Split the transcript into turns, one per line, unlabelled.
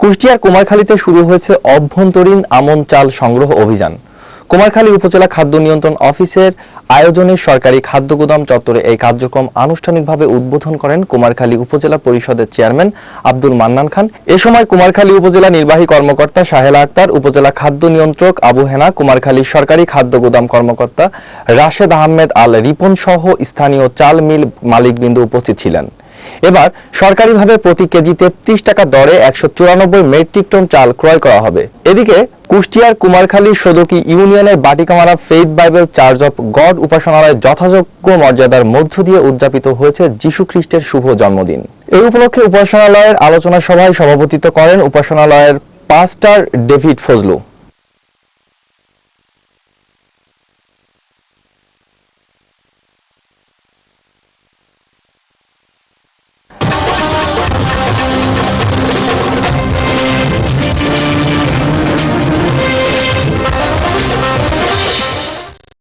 কুষ্টিয়ার কুমারখালীতে শুরু হয়েছে অভ্যন্তরীণ আমন চাল সংগ্রহ অভিযান। কুমারখালী উপজেলা খাদ্য নিয়ন্ত্রণ অফিসের আয়োজনে সরকারি খাদ্য গুদাম চত্বরে এই কার্যক্রম আনুষ্ঠানিকভাবে উদ্বোধন করেন কুমারখালী উপজেলা পরিষদের চেয়ারম্যান আব্দুল মান্নান খান। এ সময় কুমারখালী উপজেলা নির্বাহী কর্মকর্তা সাহেলা আক্তার, উপজেলা খাদ্য নিয়ন্ত্রক আবু হেনা, কুমারখালী সরকারি খাদ্য গুদাম কর্মকর্তা রাশেদ আহমেদ আল রিপন সহ স্থানীয় চাল মিল মালিকবৃন্দ উপস্থিত ছিলেন। এবার সরকারিভাবে প্রতি কেজি তেত্রিশ টাকা দরে একশো চুরানব্বই মেট্রিক টন চাল ক্রয় করা হবে। এদিকে কুষ্টিয়ার কুমারখালী সদকি ইউনিয়নের Batikamara faith Bible church of God উপাসনালয় যথাযোগ্য মর্যাদার মধ্য দিয়ে উদযাপিত হয়েছে যীশু খ্রিস্টের শুভ জন্মদিন। এই উপলক্ষে উপাসনালয়ের আলোচনা সভায় সভাপতিত্ব করেন উপাসনালয়ের পাস্টার ডেভিড ফজলু।